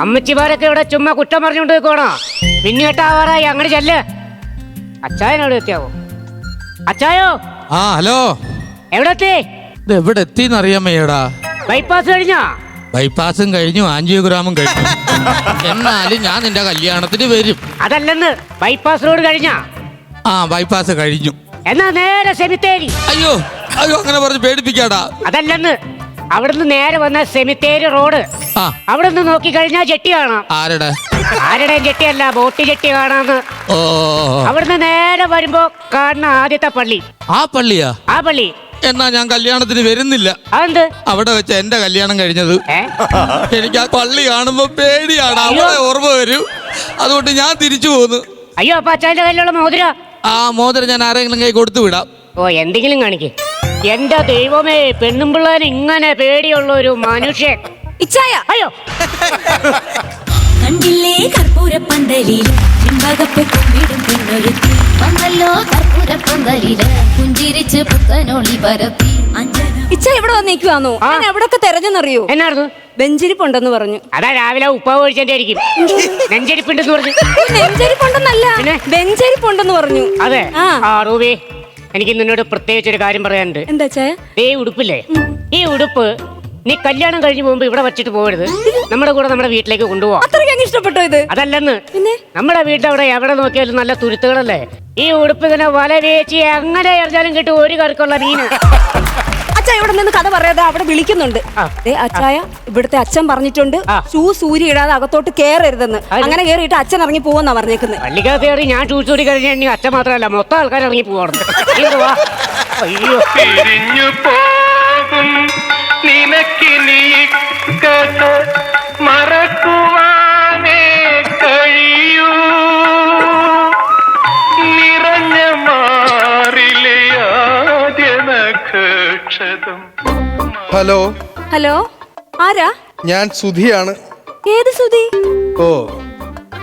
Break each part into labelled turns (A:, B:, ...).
A: അമ്മച്ചിമാരൊക്കെ ഇവിടെ ചുമ്മാ കുറ്റം പറഞ്ഞുകൊണ്ട് നിൽക്കണോ പിന്നീട്ടാവാറായി അങ്ങനെ ചെല്ല്. അച്ചായനോട് എത്തിയാവോ? അച്ചായോ?
B: ആ ഹലോ.
A: എവിടെ എത്തി
B: ഇത് എവിടെ എത്തിന്നറിയാൻ വയ്യടാ
A: ബൈപ്പാസ് കഴിഞ്ഞോ
B: ബൈപ്പാസും കഴിഞ്ഞു ആൻജിയോഗ്രാമും കഴിഞ്ഞു. എന്നാലും ഞാൻ നിന്റെ കല്യാണത്തിന് വരും.
A: അതല്ലെന്ന് ബൈപ്പാസ് റോഡ് കഴിഞ്ഞ?
B: ആ ബൈപ്പാസ് കഴിഞ്ഞു.
A: എന്നാ നേരെ സെമിത്തേരി.
B: അയ്യോ അയ്യോ അങ്ങനെ പറഞ്ഞ് പേടിപ്പിക്കാടാ.
A: അതല്ലെന്ന്. അവിടുന്ന് നേരെ വന്ന സെമിത്തേരി റോഡ്.
B: ആ.
A: അവിടുന്ന് നോക്കി കഴിഞ്ഞാൽ ജെട്ടി കാണാം.
B: ആരുടെ?
A: ആരുടെയും ജെട്ടിയല്ല ബോട്ടി ജെട്ടി കാണാന്ന്.
B: ഓ
A: അവിടുന്ന് നേരെ വരുമ്പോ കാണുന്ന ആദ്യത്തെ പള്ളി.
B: ആ പള്ളിയാ?
A: ആ പള്ളി.
B: എന്നാ ഞാൻ കല്യാണത്തിന് വരുന്നില്ല.
A: അതെന്ത്?
B: അവിടെ വെച്ച എന്റെ കല്യാണം കഴിഞ്ഞത്.
A: ഏ?
B: എനിക്ക് ആ പള്ളി കാണുമ്പോ പേടിയാണ്. അവിടെ ഓർമ്മ വരും. അതുകൊണ്ട് ഞാൻ തിരിച്ചു പോന്നു.
A: അയ്യോ അപ്പൊ അച്ഛന്റെ കയ്യിലുള്ള മോതിര.
B: ആ മോതിരം ഞാൻ ആരെങ്കിലും കൈ കൊടുത്തു വിടാം.
A: ഓ എന്തെങ്കിലും കാണിക്ക്. എന്റെ ദൈവമേ പെണ്ണും പിള്ളേന് ഇങ്ങനെ പേടിയുള്ള ഒരു മനുഷ്യൻ.
C: ഇച്ചായ.
A: അയ്യോ.
C: കണ്ടില്ലേ കർപ്പൂര പന്തലിൽ? പിൻഭാഗത്ത് കുമ്പിടും പെണ്ണൊരുത്തി
D: വന്നല്ലോ കർപ്പൂര പന്തലിൽ. പുഞ്ചിരിച്ച് പുത്തനൊളി പരത്തി
C: അഞ്ജന.
E: ഇച്ച ഇവിടെ വന്നേക്കുവാന്നോ
A: ആ.
E: ഞാൻ എവിടൊക്കെ തെരഞ്ഞെന്നറിയോ?
A: എന്നായിരുന്നു
E: ബെഞ്ചിരിപ്പുണ്ടെന്ന് പറഞ്ഞു.
A: അതാ രാവിലെ ഉപ്പാവ് ഒഴിച്ചെന്റെ ആയിരിക്കും നെഞ്ചരിപ്പുണ്ടെന്ന് പറഞ്ഞു.
E: നെഞ്ചരിപ്പുണ്ടെന്നല്ല.
A: പിന്നെ?
E: ബെഞ്ചരിപ്പുണ്ടെന്ന് പറഞ്ഞു.
A: അതെ.
E: ആ
A: റൂബി. എനിക്ക് നിന്നോട് പ്രത്യേകിച്ച് ഒരു കാര്യം പറയാനുണ്ട്.
E: എന്താ
A: ഈ ഉടുപ്പില്ലേ? ഈ ഉടുപ്പ് നീ കല്യാണം കഴിഞ്ഞ് പോകുമ്പോ ഇവിടെ വെച്ചിട്ട് പോകരുത്. നമ്മുടെ കൂടെ നമ്മുടെ വീട്ടിലേക്ക് കൊണ്ടുപോവാം.
E: അത്രയ്ക്ക് അങ്ങ് ഇഷ്ടപ്പെട്ടോ ഇത്?
A: അതല്ലെന്ന്.
E: പിന്നെ?
A: നമ്മുടെ വീട്ടിലവിടെ എവിടെ നോക്കിയാലും നല്ല തുരുത്തുകളല്ലേ? ഈ ഉടുപ്പ് ഇതിനെ വല വേച്ച് അങ്ങനെ എറിഞ്ഞാലും കിട്ടും ഒരു കറുക്കുള്ള മീന്.
E: അച്ഛാ ഇവിടെ നിന്ന് കഥ പറയാതെ അവിടെ വിളിക്കുന്നുണ്ട്.
A: ആ.
E: ദേ അച്ചായ ഇവിടുത്തെ അച്ഛൻ പറഞ്ഞിട്ടുണ്ട്
A: ആ.
E: ഷൂ സൂര്യ ഇടാതെ അകത്തോട്ട് കേറരുതെന്ന്. അങ്ങനെ കേറിയിട്ട് അച്ഛൻ ഇറങ്ങി പോവെന്നാ പറഞ്ഞേക്കുന്നത്
A: പള്ളിക്കകത്ത് കയറി ഞാൻ കഴിഞ്ഞ കഴിഞ്ഞാൽ അച്ഛൻ മാത്രമല്ല മൊത്തം ആൾക്കാർ ഇറങ്ങി പോവാറുണ്ട് അയ്യോ
F: പിരിഞ്ഞു പോകും നിനക്കിനി കഥ മറക്കുവാനേ
G: ഹലോ.
E: ഹലോ ആരാ?
G: ഞാൻ സുധിയാണ്.
E: ഏത് സുധി?
G: ഓ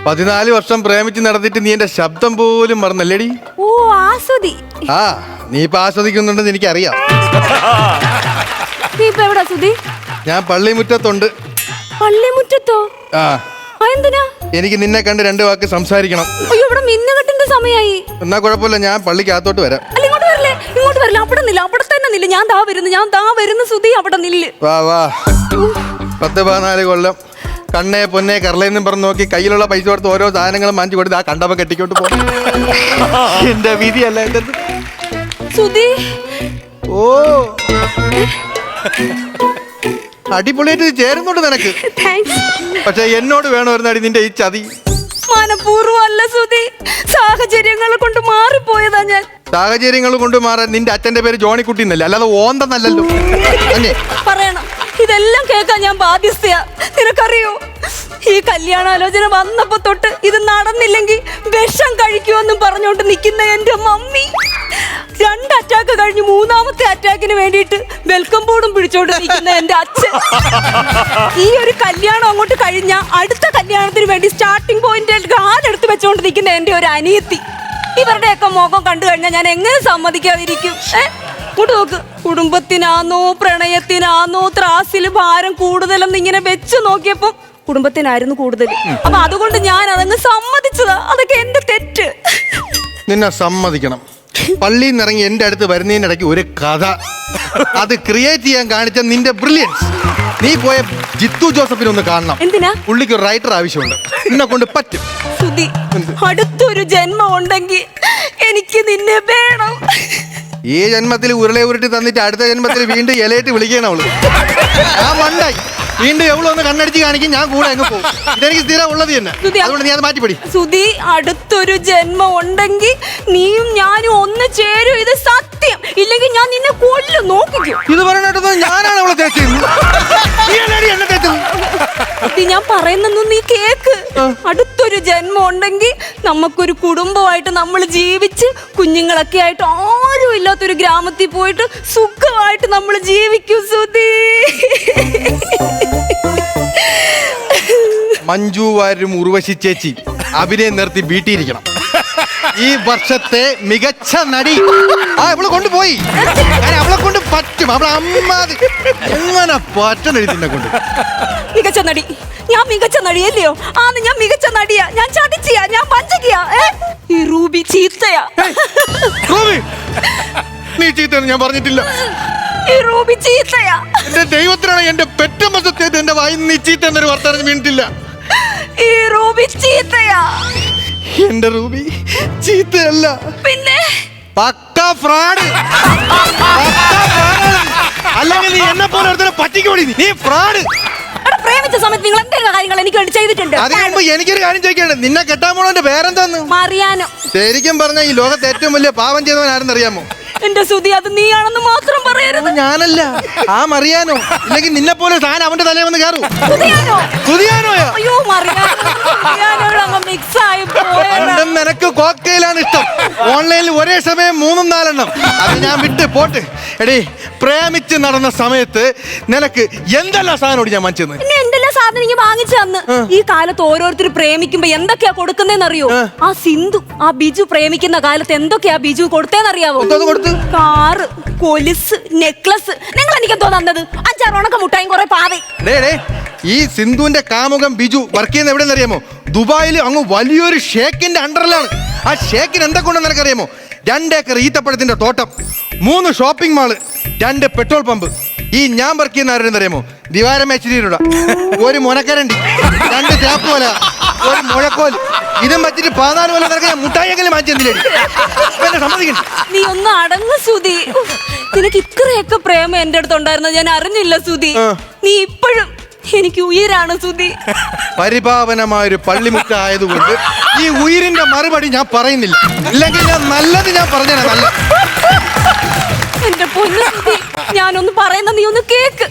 G: പതിനാല് വർഷം പ്രേമിച്ച് നടന്നിട്ട് നീ എന്റെ ശബ്ദം പോലും മറന്നല്ലേടി?
E: ഓ ആസ്വദി
G: ആ നീ ഇപ്പൊ ആസ്വദിക്കുന്നുണ്ടെന്ന് എനിക്കറിയാം.
E: നീ ഇപ്പൊ എവിടാ സുധി?
G: ഞാൻ പള്ളിമുറ്റത്തുണ്ട്.
E: പള്ളിമുറ്റത്തോ?
G: ആ.
E: ആ എന്തിനാ?
G: എനിക്ക് നിന്നെ കണ്ട് രണ്ട് വാക്ക് സംസാരിക്കണം.
E: അയ്യോ ഇവിടെ മിന്നുകെട്ടിന്റെ സമയായി.
G: എന്നാ കുഴപ്പമില്ല ഞാൻ പള്ളിക്കകത്തോട്ട് വരാം.
E: അല്ല ഇങ്ങോട്ട് വരില്ലേ? ഇങ്ങോട്ട് വരില്ല? അവിടെ നില്ല അവിടെ നില്ല ഞാൻ ദാ വരുന്നു ഞാൻ ദാ വരുന്നു സുധി അവിടെ നില്ല്.
G: വാ വാ. പത്ത് പതിനാല് കൊല്ലം. കണ്ണേ പൊന്നെ കരളേന്നും പറഞ്ഞു നോക്കി കയ്യിലുള്ള പൈസ കൊടുത്ത് ഓരോ സാധനങ്ങളും മാഞ്ചു കൊടുത്ത് ആ കണ്ടവ കെട്ടിക്കോട്ട് പോകും എന്റെ വിധിയല്ല എന്റെ
E: സുധി.
G: ഓ. അടിപൊളിയായിട്ട് ചേരുന്നുണ്ട് നിനക്ക്.
E: താങ്ക്സ്
G: പക്ഷെ എന്നോട് വേണമായിരുന്നു അടി നിന്റെ ഈ ചതി.
E: മനപൂർവം അല്ല സുധി. സാഹചര്യങ്ങൾ കൊണ്ട് മാറിപ്പോയതാ ഞാൻ.
G: സാഹചര്യങ്ങൾ കൊണ്ട് മാറാൻ നിന്റെ അച്ഛന്റെ പേര് ജോണിക്കുട്ടി എന്നല്ലേ? അല്ലാതെ ഓന്തെന്നല്ലല്ലോ അല്ലേ?
E: പറയണം. ഇതെല്ലാം കേൾക്കാൻ ഞാൻ ബാധ്യസ്ഥയാ. നിനക്കറിയോ? ഈ കല്യാണാലോചന വന്നപ്പോ തൊട്ട് ഇത് നടന്നില്ലെങ്കിൽ വിഷം കഴിക്കുമെന്നും പറഞ്ഞുകൊണ്ട് നിൽക്കുന്ന എന്റെ മമ്മി. രണ്ട് അറ്റാക്ക് കഴിഞ്ഞ് മൂന്നാമത്തെ അറ്റാക്കിന് വേണ്ടിയിട്ട് വെൽക്കം ബോർഡും പിടിച്ചോണ്ട് നിൽക്കുന്ന എന്റെ അച്ഛൻ. ഈ ഒരു കല്യാണം അങ്ങോട്ട് കഴിഞ്ഞ അടുത്ത കല്യാണത്തിന് വേണ്ടി സ്റ്റാർട്ടിംഗ് പോയിന്റ് കാലെടുത്ത് വെച്ചോണ്ട് നിൽക്കുന്ന എന്റെ ഒരു അനിയത്തി. ഇവരുടെയൊക്കെ മുഖം കണ്ടു കഴിഞ്ഞാൽ ഞാൻ എങ്ങനെ സമ്മതിക്കാതിരിക്കും? ഏ? ഇങ്ങോട്ട് നോക്ക്. കുടുംബത്തിനാന്നോ പ്രണയത്തിനാന്നോ ത്രാസിൽ ഭാരം കൂടുതലെന്ന് ഇങ്ങനെ വെച്ച് നോക്കിയപ്പോ കുടുംബത്തിനായിരുന്നു കൂടുതൽ. അപ്പൊ അതുകൊണ്ട് ഞാൻ അതങ്ങ് സമ്മതിച്ചതാ. അതൊക്കെ എന്റെ തെറ്റ്.
G: നിന്നെ സമ്മതിക്കണം. പള്ളിയിൽ നിന്ന് ഇറങ്ങി എന്റെ അടുത്ത് വരുന്നതിനിടയ്ക്ക് ഒരു കഥ. അത് ക്രിയേറ്റ് ചെയ്യാൻ കാണിച്ച നിന്റെ ബ്രില്യൻസ് നീ പോയ ജിത്തു ജോസഫിനെ ഒന്ന് കാണണം.
E: എന്തിനാ?
G: പുള്ളിക്ക് ഒരു റൈറ്റർ ആവശ്യമുണ്ട്. നിന്നെ കൊണ്ട് പറ്റും.
E: സുധി അടുത്തൊരു ജന്മം ഉണ്ടെങ്കിൽ നിന്നെ വേണം.
G: ഈ ജന്മത്തിൽ ഉരുളെ ഉരുട്ടി തന്നിട്ട് അടുത്ത ജന്മത്തിൽ വീണ്ടും ഇലയിട്ട് വിളിക്കണം അവൾ. ആ മണ്ടായി. വീണ്ടും എവിടെ ഒന്ന് കണ്ണടിച്ച് കാണിക്കും ഞാൻ കൂടെ അങ്ങ് പോകും. ഇതെനിക്ക് സ്ഥിരം ഉള്ളത് തന്നെ അതുകൊണ്ട് നീ അത് മാറ്റിപ്പടി.
E: സുധി അടുത്തൊരു ജന്മം ഉണ്ടെങ്കിൽ നീയും ഞാനും ഒന്ന് ചേരും. ഇത് സത്യം. ഇല്ലെങ്കിൽ ഞാൻ നിന്നെ കൊല്ലും. നോക്കിക്കും.
G: ഇത് പറഞ്ഞിട്ടൊന്നും ഞാനാണ് അവളെ തേച്ചത്
E: ഇത് ഞാൻ പറയുന്നൊന്നും നീ കേക്ക്. അടുത്തൊരു ജന്മം ഉണ്ടെങ്കിൽ നമുക്കൊരു കുടുംബമായിട്ട് നമ്മൾ ജീവിച്ച് കുഞ്ഞുങ്ങളൊക്കെ ആയിട്ട് ആരും ഇല്ലാത്തൊരു ഗ്രാമത്തിൽ പോയിട്ട് സുഖമായിട്ട് നമ്മൾ ജീവിക്കും സുധി.
G: മഞ്ജു വാര്യം ഉർവശി ചേച്ചി അഭിനയം നിർത്തി വീട്ടിയിരിക്കണം. ഈ വർഷത്തെ മികച്ച നടി. ആ ഇവളെ കൊണ്ടുപോയി. ഞാൻ അവളെ കൊണ്ട് പറ്റും. അവിടെ അമ്മാതി. എങ്ങനെ പറ്റണം ഇതിനെ കൊണ്ട്?
E: മികച്ച നടി. ഞാൻ മികച്ച നടിയല്ലയോ? ആന്ന് ഞാൻ മികച്ച നടിയാ. ഞാൻ ചതിച്ചിയാ ഞാൻ പഞ്ചകിയാ? ഈ റൂബി ചീത്തയാ.
G: റൂബി, നീ ചീത്തയെന്ന് ഞാൻ പറഞ്ഞിട്ടില്ല.
E: ഈ റൂബി ചീത്തയാ.
G: എന്റെ ദൈവത്തിനാണ് എന്റെ പെറ്റമ്മ സത്യത്തെ എന്റെ വായിൽ നീ ചീത്ത എന്നൊരു വർത്തമാനം വീണിട്ടില്ല.
E: ഈ റൂബി ചീത്തയാ.
G: എന്റെ റൂബി ചീത്തയല്ല.
E: പിന്നെ?
G: പക്ക ഫ്രോഡ് അല്ലെങ്കിൽ നീ എന്നെ പോലെ ഒരുത്തനെ പറ്റിക്കോടി നീ. ഫ്രോഡ്
E: പ്രേമിച്ച സമയത്ത് നിങ്ങൾ എന്തെങ്കിലും കാര്യങ്ങൾ എനിക്ക് വേണ്ടി ചെയ്തിട്ടുണ്ട്.
G: അതിന് മുമ്പ് എനിക്കൊരു കാര്യം ചോദിക്കാനുണ്ട്. നിന്നെ കെട്ടാൻ പോണവന്റെ പേരെന്താന്ന്?
E: മറിയാനോ.
G: ശരിക്കും പറഞ്ഞ ഈ ലോകത്ത് ഏറ്റവും വലിയ പാവം ചെയ്തവൻ ആരെന്നറിയാമോ
E: എന്റെ സുതി അത് നീയാണെന്ന് മാത്രം പറയരുത്.
G: ഞാനല്ല. ആ മറിയാനോ. ഇല്ലെങ്കിൽ നിന്നെ പോലെ സാധനം അവന്റെ തലയിൽ വന്ന് കയറും.
E: അയ്യോ മറിയാനോ.
G: പണ്ടും നിനക്ക് കോക്കയിലാണ് ഇഷ്ടം. ഓൺലൈനിൽ ഒരേ സമയം മൂന്നും നാലെണ്ണം. അത് ഞാൻ വിട്ട് പോട്ട്. എടീ പ്രേമിച്ച് നടന്ന സമയത്ത് നിനക്ക് എന്തെല്ലാം സാധനം ഞാൻ
E: എന്തെല്ലാം സാധനം ഇങ്ങനെ വാങ്ങിച്ചു തന്ന്. ഈ കാലത്ത് ഓരോരുത്തർ പ്രേമിക്കുമ്പോ എന്തൊക്കെയാ കൊടുക്കുന്നതെന്ന് അറിയോ ആ സിന്ധു ആ ബിജു പ്രേമിക്കുന്ന കാലത്ത് എന്തൊക്കെയാ ബിജു കൊടുത്തേന്നറിയാവോ? കാറ് കൊലിസ് നെക്ലസ്. നിങ്ങൾ എനിക്ക് എന്തോ തന്നത്? അഞ്ചാറ് ഉണക്ക മുട്ടായും കുറെ പാവേ
G: ഈ സിന്ധുവിന്റെ കാമുകം ബിജു വർക്ക് ചെയ്യുന്ന എവിടെ അറിയാമോ ദുബായിൽ അങ്ങ് വലിയൊരു ഷേക്കിന്റെ അണ്ടറിലാണ്. ആ ഷേക്കിന് എന്തൊക്കെ ഉണ്ടെന്ന് നിനക്കറിയാമോ? രണ്ടേക്കർ ഈത്തപ്പഴത്തിന്റെ തോട്ടം മൂന്ന് ഷോപ്പിംഗ് മാൾ രണ്ട് പെട്രോൾ പമ്പ്. ഈ ഞാൻ വർക്ക് ചെയ്യുന്ന ആരുടെ അറിയാമോ ദിവാരം മേച്ചിരിയുടെ ഒരു മുനക്കരണ്ടി. രണ്ട് ടാപ്പ് ഒരു മുഴക്കോൽ. ഇതും വെച്ചിട്ട് പതിനാല് കൊല്ലം ഞാൻ മുട്ടായെങ്കിലും മാറ്റി എന്തിനടി എന്നെ സമ്മതിക്കണ്ട.
E: നീ ഒന്ന് അടങ്ങ സുതി നിനക്ക് ഇത്രയൊക്കെ പ്രേമം എന്റെ അടുത്ത് ഉണ്ടായിരുന്നു? ഞാൻ അറിഞ്ഞില്ല സുതി നീ ഇപ്പോഴും എനിക്ക് ഉയരാണ് സുതി
G: പരിപാവനമായൊരു പള്ളിമുറ്റ ആയതുകൊണ്ട് ഈ ഉയിരിന്റെ മറുപടി ഞാൻ പറയുന്നില്ല. ഇല്ലെങ്കിൽ ഞാൻ നല്ലത് ഞാൻ പറഞ്ഞ നല്ല
E: എന്റെ പൊന്നു ഞാനൊന്ന് പറയുന്ന നീ ഒന്ന് കേക്ക്.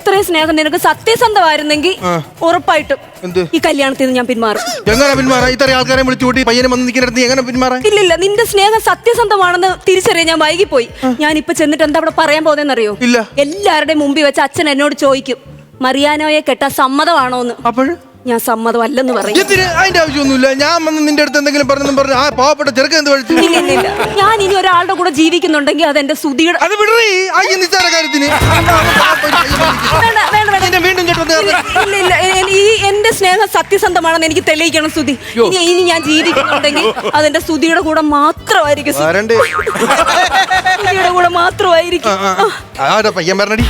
E: ഇത്രയും സ്നേഹം നിനക്ക് സത്യസന്ധമായിരുന്നെങ്കിൽ ഉറപ്പായിട്ടും
G: എന്ത്?
E: ഈ കല്യാണത്തിൽ നിന്ന് ഞാൻ പിന്മാറും.
G: എങ്ങനെ പിന്മാറാ? ഇത്ര ആൾക്കാരെ വിളിച്ചു കൂട്ടി പയ്യനെ വന്ന് നിൽക്കുന്നിടത്ത് നീ എങ്ങനെ പിന്മാറാ?
E: ഇല്ലില്ല നിന്റെ സ്നേഹം സത്യസന്ധമാണെന്ന് തിരിച്ചറിയാൻ ഞാൻ വൈകിപ്പോയി. ഞാൻ ഇപ്പൊ ചെന്നിട്ട് എന്താ അവിടെ പറയാൻ പോകുന്നതെന്നറിയോ?
G: ഇല്ല.
E: എല്ലാവരുടെയും മുമ്പിൽ വെച്ച് അച്ഛൻ എന്നോട് ചോദിക്കും മറിയാനോയെ കെട്ടാൻ സമ്മതമാണോന്ന്?
G: അപ്പോഴും?
E: ഞാൻ സമ്മതമല്ലെന്ന് പറയും
G: എന്തിന് അതിന്റെ ആവശ്യമൊന്നുമില്ല ഞാൻ വന്ന് നിന്റെ അടുത്ത് എന്തെങ്കിലും പറഞ്ഞെന്നും പറഞ്ഞു ആ പാവപ്പെട്ട ചെറുക്കൻ എന്ത് വഴിച്ചു
E: ഇല്ല ഇല്ല ഇല്ല ഞാൻ ഇനി ഒരാളുടെ കൂടെ ജീവിക്കുന്നുണ്ടെങ്കിൽ അത് എന്റെ സുതിയുടെ
G: അത് വിടറി ആ ഈ നിസ്സാര കാര്യത്തിന്
E: വേണ്ട വേണ്ട വേണ്ട
G: നിന്നെ വീണ്ടും കേട്ടോ
E: ഇല്ല ഇല്ല എ- ഈ എന്റെ സ്നേഹം സത്യസന്ധമാണെന്ന് എനിക്ക് തെളിയിക്കണം സുധി ഇനി ഇനി ഞാൻ ജീവിക്കുന്നുണ്ടെങ്കിൽ അതെന്റെ സുധിയുടെ കൂടെ മാത്രമായിരിക്കും സുധി.
G: വരണ്ട്
E: സുധിയുടെ കൂടെ മാത്രമായിരിക്കും
G: ആടെ പയ്യൻ പറഞ്ഞടി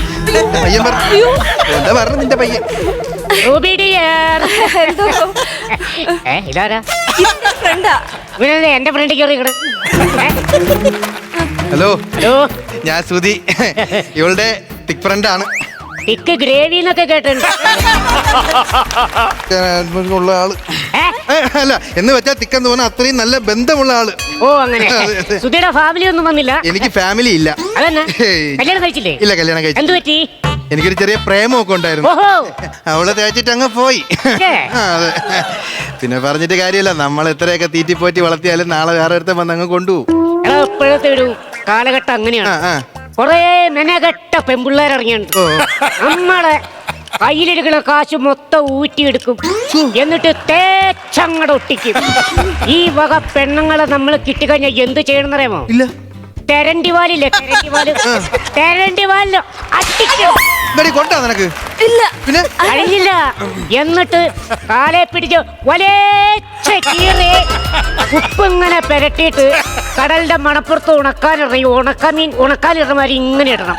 G: പയ്യൻ പറഞ്ഞു
E: അയ്യോ
G: എന്താ പറഞ്ഞു നിന്റെ പയ്യൻ
A: ഏ ഇതാരാ?
E: ഇതെന്റെ ഫ്രണ്ടാ?
A: എന്റെ ഫ്രണ്ട് കയറി ഇങ്ങട്? ഏ?
G: ഹലോ.
A: ഹലോ.
G: ഞാൻ ശ്രുതി. ഇവളുടെ തിക് ഫ്രണ്ട് ആണ്
A: തിക്ക് ഗ്രേവി എന്നൊക്കെ കേട്ടിട്ടുണ്ട്.
G: ഉള്ള ആൾ.
A: ഏ?
G: ഏ, അല്ല എന്ന് വെച്ചാൽ തിക്കെന്ന് പറഞ്ഞാൽ അത്രയും നല്ല ബന്ധമുള്ള ആൾ.
A: ഓ അങ്ങനെ.
G: അതെ, അതെ.
A: സുധിയുടെ ഫാമിലി ഒന്നും വന്നില്ല.
G: എനിക്ക് ഫാമിലി ഇല്ല.
A: അതന്നെ.
G: ഏയ്.
A: കല്യാണം കഴിച്ചില്ലേ?
G: ഇല്ല കല്യാണം കഴിച്ചു
A: എന്തു പറ്റി?
G: എനിക്കൊരു ചെറിയ പ്രേമമൊക്കെ ഉണ്ടായിരുന്നു.
A: ഓഹോ.
G: അവളെ തേച്ചിട്ട് അങ്ങ് പോയി.
A: ഏ.
G: ആ, അതെ. പിന്നെ പറഞ്ഞിട്ട് കാര്യമല്ല. നമ്മൾ എത്രയൊക്കെ തീറ്റിപ്പോറ്റി വളർത്തിയാലും നാളെ വേറെ ഒരുത്തൻ വന്ന് അങ്ങ് കൊണ്ടുപോകും.
A: എടാ ഇപ്പോഴത്തെ ഒരു കാലഘട്ടം അങ്ങനെയാണ്.
G: ആ, ആ.
A: കൊറേ മെനകെട്ട പെമ്പിള്ളേരിറങ്ങിയുണ്ട്
G: ഓ.
A: നമ്മളെ കയ്യിലിരിക്കുന്ന കാശ് മൊത്തം ഊറ്റിയെടുക്കും. എന്നിട്ട് തേച്ചങ്ങടെ ഒട്ടിക്കും. ഈ വക പെണ്ണുങ്ങളെ നമ്മൾ കിട്ടിക്കഴിഞ്ഞാൽ എന്ത് ചെയ്യണമെന്നറിയാമോ?
G: ഇല്ല.
A: തെരണ്ടിവാലില്ലേ തെരണ്ടിവാൽ? തെരണ്ടിവാലിൽ അടിക്കും
G: ഇതടി കൊണ്ടാ നിനക്ക്?
E: ഇല്ല.
G: പിന്നെ?
A: കഴിഞ്ഞില്ല എന്നിട്ട് കാലെ പിടിച്ച് വലേച്ച കീറി ഉപ്പിങ്ങനെ പെരട്ടിയിട്ട് കടലിന്റെ മണപ്പുറത്ത് ഉണക്കാനിറങ്ങി ഉണക്കമീൻ ഉണക്കാനിടുന്ന മാതിരി ഇങ്ങനെ ഇടണം.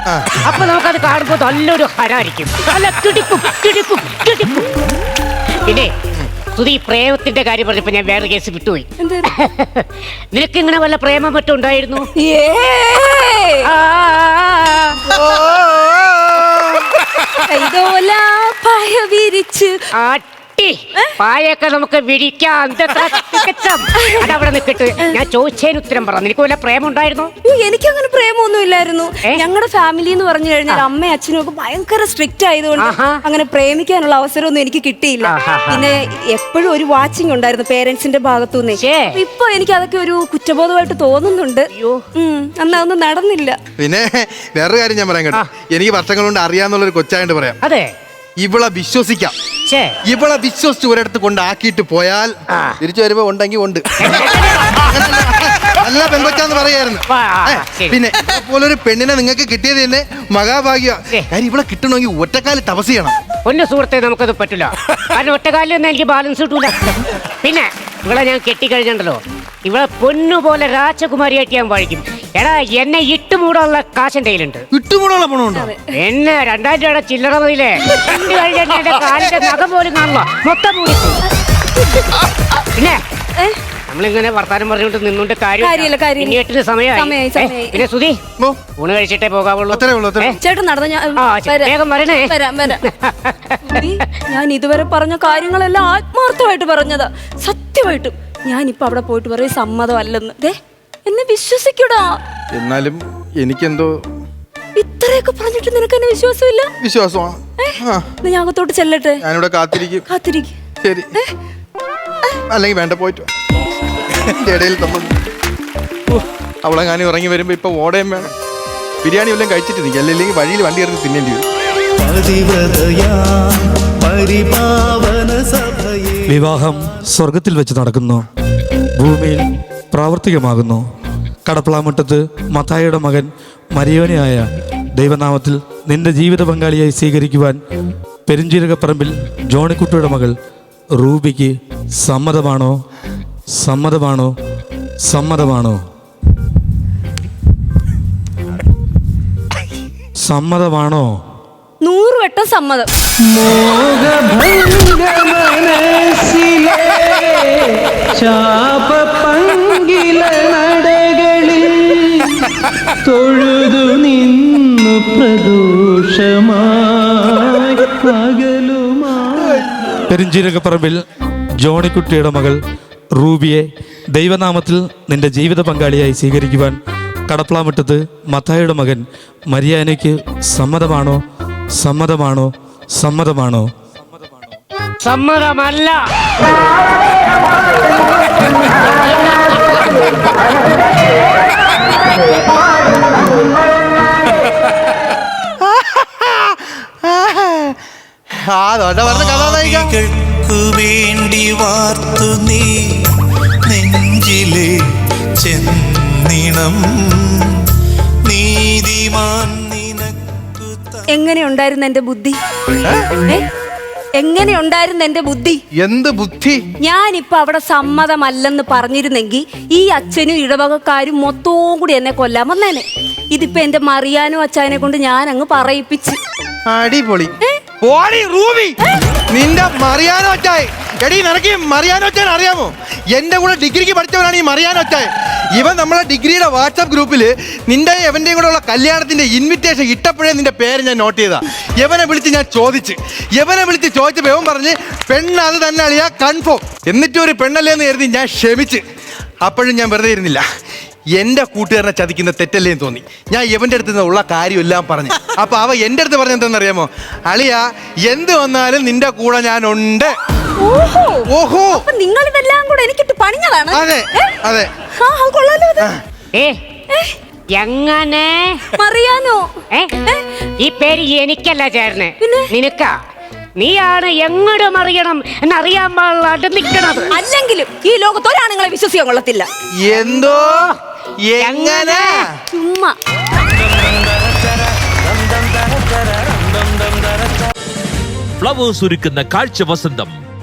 A: അപ്പൊ നമുക്കത് കാണുമ്പോൾ നല്ലൊരു ഹരായിരിക്കും. നല്ല കിടിക്കും കിടിക്കും കിടിക്കും പിന്നെ സുധി പ്രേമത്തിന്റെ കാര്യം പറഞ്ഞപ്പോ ഞാൻ വേറെ കേസ് വിട്ടുപോയി. നിനക്ക് ഇങ്ങനെ വല്ല പ്രേമം മറ്റും ഉണ്ടായിരുന്നു?
E: ഏയ്!
A: ആ,
E: കൈതോല പായ വിരിച്ച്
A: പായൊക്കെ നമുക്ക് വിരിക്കാം. അതവിടെ നിൽക്കട്ട് ഞാൻ ചോദിച്ചതിന് ഉത്തരം പറഞ്ഞു. നിനക്ക് വല്ല പ്രേമം ഉണ്ടായിരുന്നു?
E: എനിക്ക് എനിക്കങ്ങനെ പ്രേമൊന്നും ഇല്ലായിരുന്നു? ഞങ്ങളുടെ ഫാമിലി എന്ന് പറഞ്ഞു കഴിഞ്ഞാൽ അമ്മയും അച്ഛനും ഒക്കെ ഭയങ്കര സ്ട്രിക്റ്റ് ആയതുകൊണ്ട്. അങ്ങനെ പ്രേമിക്കാനുള്ള അവസരമൊന്നും എനിക്ക് കിട്ടിയില്ല. പിന്നെ എപ്പോഴും ഒരു വാച്ചിങ് ഉണ്ടായിരുന്നു പേരൻസിന്റെ ഭാഗത്തുനിന്ന്. ഇപ്പൊ എനിക്ക് അതൊക്കെ ഒരു കുറ്റബോധമായിട്ട് തോന്നുന്നുണ്ട്. അന്ന് അതൊന്നും നടന്നില്ല.
G: പിന്നെ വേറൊരു കാര്യം ഞാൻ പറയാം കേട്ടോ. എനിക്ക് വർഷങ്ങൾ കൊണ്ട് അറിയാന്നുള്ളൊരു കൊച്ചായിട്ട് പറയാം.
A: അതെ.
G: ഇവളെ വിശ്വസിക്കാം.
A: ഛേ.
G: ഇവളെ വിശ്വസിച്ച് ഒരിടത്ത് കൊണ്ടാക്കിയിട്ട് പോയാൽ
A: ആ.
G: തിരിച്ചു വരുമ്പോ ഉണ്ടെങ്കിൽ ഉണ്ട്. അങ്ങനല്ല. നല്ല പെമ്പച്ചാന്ന് പറയായിരുന്നു.
A: ആ, ആ,
G: ഏ,
A: ശരി.
G: പിന്നെ പോലൊരു പെണ്ണിനെ നിങ്ങൾക്ക് കിട്ടിയത് തന്നെ മഹാഭാഗ്യ.
A: ഏ.
G: കാര്യം ഇവിടെ കിട്ടണമെങ്കിൽ ഒറ്റക്കാലി തപസ് ചെയ്യണം.
A: ഒന്ന് സുഹൃത്തെ നമുക്കത് പറ്റില്ല. കാരണം ഒറ്റക്കാലി ഒന്നും എനിക്ക് ബാലൻസ് കിട്ടൂല. പിന്നെ ഇവിടെ ഞാൻ കെട്ടിക്കഴിഞ്ഞുണ്ടല്ലോ ഇവിടെ പൊന്നുപോലെ രാജകുമാരിയായിട്ട് ഞാൻ വഴിക്കും. എടാ എന്നെ ഇട്ടുമൂടാനുള്ള കാശ് എന്റെ കയ്യിലുണ്ട്
G: വിട്ടുകൂടാനുള്ള പണമുണ്ടോ
A: എന്നെ രണ്ടായിരം രൂപയുടെ ചില്ലറ മതിയില്ലേ എന്റെ കാലിന്റെ നഖം പോലും കാണില്ല മൊത്തം മൂടി പിന്നെ? നമ്മളിങ്ങനെ വർത്താനം പറഞ്ഞുകൊണ്ട് നിന്നുകൊണ്ട്
E: കാര്യമില്ല, കാര്യമില്ല.
A: എട്ടിന് സമയമായി ഏ. പിന്നെ സുധി
G: ഓ,
A: ഊണ് കഴിച്ചിട്ടേ പോകാവുള്ളൂ
G: അത്രേ ഉള്ളൂ, അത്രേ
A: ഏ?
G: ഉള്ളൂ.
E: ചേട്ടൻ നടന്ന ഞാൻ
A: ആ. വേഗം വരണേ.
E: വരാം വരാം ഈ, ഞാൻ ഇതുവരെ പറഞ്ഞ കാര്യങ്ങളെല്ലാം ആത്മാർത്ഥമായിട്ട് പറഞ്ഞതാ സത്യമായിട്ടും ഞാനിപ്പോ അവിടെ പോയിട്ട് പറയും സമ്മതമല്ലെന്ന് ദേ എന്നെ വിശ്വസിക്കൂടാ.
G: എന്നാലും എനിക്കെന്തോ
E: ഇത്രയൊക്കെ പറഞ്ഞിട്ട് നിനക്ക് എന്നെ വിശ്വാസമില്ല?
G: വിശ്വാസമാ.
E: എന്നാ ഞാൻ അകത്തോട്ട് ചെല്ലട്ടെ?
G: ഞാനിവിടെ കാത്തിരിക്കും.
E: കാത്തിരിക്കും.
G: ശരി. അല്ലെങ്കിൽ വേണ്ട പോയിട്ട് വാ. ഇതിന്റെ ഇടയിൽ നമ്മൾ അവളെ ഞാൻ ഇറങ്ങി വരുമ്പോ ഇപ്പൊ ഓടയും വേണം. ബിരിയാണി വല്ലതും കഴിച്ചിട്ട് നിൽക്കുക അല്ലെങ്കിൽ വഴിയിൽ വണ്ടി ഇറങ്ങി തിന്നേണ്ടി വരും.
B: വിവാഹം സ്വർഗത്തിൽ വെച്ച് നടക്കുന്നു. ഭൂമിയിൽ പ്രാവർത്തികമാകുന്നു. കടപ്പളാമുട്ടത്ത് മത്തായിയുടെ മകൻ മരിയോനയായ ദൈവനാമത്തിൽ നിന്റെ ജീവിത പങ്കാളിയായി സ്വീകരിക്കുവാൻ പെരുഞ്ചീരകപ്പറമ്പിൽ ജോണിക്കുട്ടിയുടെ മകൾ റൂബിക്ക് സമ്മതമാണോ? സമ്മതമാണോ? സമ്മതമാണോ? സമ്മതമാണോ?
E: നൂറ് വട്ടം സമ്മതം.
H: ശാപപങ്കില നടകളിൽ തൊഴുതു നിന്നു പ്രദോഷമായി
B: പെരുഞ്ചീരകപ്പറമ്പിൽ ജോണിക്കുട്ടിയുടെ മകൾ റൂബിയെ ദൈവനാമത്തിൽ നിന്റെ ജീവിത പങ്കാളിയായി സ്വീകരിക്കുവാൻ കടപ്പളാമുട്ടത്ത് മത്തായുടെ മകൻ മരിയാനയ്ക്ക് സമ്മതമാണോ? സമ്മതമാണോ? സമ്മതമാണോ?
A: സമ്മതമല്ല.
G: ആ ദോശ പറഞ്ഞ കഥാനായിക
H: ഭാവികൾക്കു വേണ്ടി വാർത്തു നീ നെഞ്ചിലെ ചെന്നിണം. നീതിമാൻ നിനക്കു ത-
E: എങ്ങനെയുണ്ടായിരുന്നു എന്റെ ബുദ്ധി? ഏ? എങ്ങനെയുണ്ടായിരുന്നു എന്റെ ബുദ്ധി?
G: എന്ത് ബുദ്ധി?
E: ഞാനിപ്പൊ അവിടെ സമ്മതമല്ലെന്ന് പറഞ്ഞിരുന്നെങ്കിൽ ഈ അച്ഛനും ഇടവകക്കാരും മൊത്തവും കൂടി എന്നെ കൊല്ലാൻ വന്നേനെ. ഇതിപ്പോ എന്റെ മറിയാനും അച്ഛനെ കൊണ്ട് ഞാൻ അങ്ങ് പറയിപ്പിച്ച്.
G: അടിപൊളി. പോടി റൂബി. നിന്റെ മറിയാനോ ഒച്ചായി എടി നിനക്ക് മറിയാനോ ഒച്ചാൻ അറിയാമോ? എന്റെ കൂടെ ഡിഗ്രിക്ക് പഠിച്ചവനാണ് ഈ മറിയാനോ ഇവൻ നമ്മളെ ഡിഗ്രിയുടെ വാട്സാപ്പ് ഗ്രൂപ്പിൽ നിന്റെ എവന്റെയും കൂടെ ഉള്ള കല്യാണത്തിന്റെ ഇൻവിറ്റേഷൻ ഇട്ടപ്പോഴേ നിന്റെ പേര് ഞാൻ നോട്ട് ചെയ്താ. യവനെ വിളിച്ച് ഞാൻ ചോദിച്ച്. യവനെ വിളിച്ച് ചോദിച്ചപ്പോൾ ഇവൻ പറഞ്ഞ് പെണ്ണ് അത് തന്നെ അളിയാ കൺഫേം എന്നിട്ടും ഒരു പെണ്ണല്ലേ എന്ന് കരുതി ഞാൻ ക്ഷമിച്ച്. അപ്പോഴും ഞാൻ വെറുതെ ഇരുന്നില്ല. എന്റെ കൂട്ടുകാരനെ ചതിക്കുന്ന തെറ്റല്ലേ എന്ന് തോന്നി. ഞാൻ ഇവന്റെ അടുത്ത് നിന്ന് ഉള്ള കാര്യമെല്ലാം പറഞ്ഞു. അപ്പോൾ അവ എന്റെ അടുത്ത് പറഞ്ഞ എന്താണെന്നറിയാമോ? അളിയ എന്ത് വന്നാലും നിന്റെ കൂടെ ഞാനുണ്ട്.
E: ഓഹോ.
G: ഓഹോ.
E: അപ്പൊ നിങ്ങൾ ഇതെല്ലാം കൂടെ എനിക്കിട്ട് പണിഞ്ഞതാണ്?
G: അതെ അതെ.
E: ആ അത് കൊള്ളാലോ ഇത്.
A: ഏ എങ്ങനെ?
E: മറിയാനോ?
A: ഏ ഈ പേര് എനിക്കല്ല ചേർന്ന്. നിനക്കാ? നീയാണ് എങ്ങോട്ടും അറിയണം എന്നറിയാൻ പാടില്ലാണ്ട് നിൽക്കണത്
E: അല്ലെങ്കിലും ഈ ലോകത്ത് ഒരാണുങ്ങളെ വിശ്വസിക്കാൻ കൊള്ളത്തില്ല.
G: എന്തോ? എങ്ങനെ?
E: ചുമ്മാ.
I: ഫ്ലവേഴ്സ് ഒരുക്കുന്ന കാഴ്ച വസന്തം.